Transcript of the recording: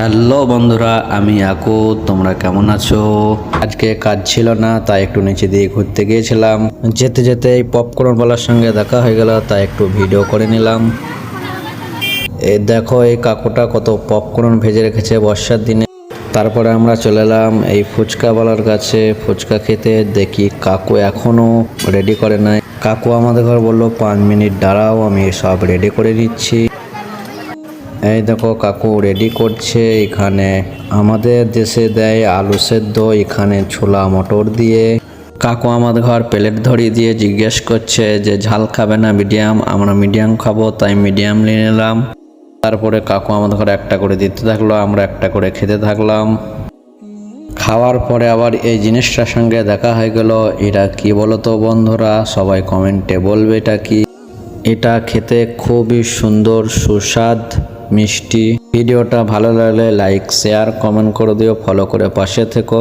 Hello বন্ধুরা, আমি আকু তোমরা কেমন আছো? আজকে কাজ ছিল না, তাই একটু নিচে দিয়ে ঘুরতে গিয়েছিলাম। যেতে যেতে এই পপকর্ন বলার সঙ্গে দেখা হয়ে গেল, তাই একটু ভিডিও করে নিলাম। এই দেখো, এই কাকুটা কত পপকর্ন ভেজে রেখেছে বর্ষার দিনে। তারপরে আমরা চলে এলাম এই ফুচকাওয়ালার কাছে। ফুচকা খেতে দেখি কাকু এখনও রেডি করে নাই। কাকু আমাদের ঘর বলল, পাঁচ মিনিট দাঁড়াও, আমি সব রেডি করে দিচ্ছি এই দেখো কাকু রেডি করছে এখানে। আমাদের দেশে দেয় আলু সেদ্ধ, এখানে ছোলা মটর দিয়ে। কাকু আমাদের ঘর প্লেট ধরিয়ে দিয়ে জিজ্ঞেস করছে যে, ঝাল খাবে না মিডিয়াম আমরা মিডিয়াম খাব, তাই মিডিয়াম নিয়ে নিলাম। তারপরে কাকু আমাদের ঘরে একটা করে দিতে থাকল, আমরা একটা করে খেতে থাকলাম। খাওয়ার পরে আবার এই জিনিসটার সঙ্গে দেখা হয়ে গেল, এটা কি বলতো বন্ধুরা? সবাই কমেন্টে বলবে এটা কি? এটা খেতে খুবই সুন্দর, সুস্বাদ। মিষ্টি। ভিডিওটা ভালো লাগলে লাইক শেয়ার কমেন্ট করে দিও ফলো করে পাশে থেকো।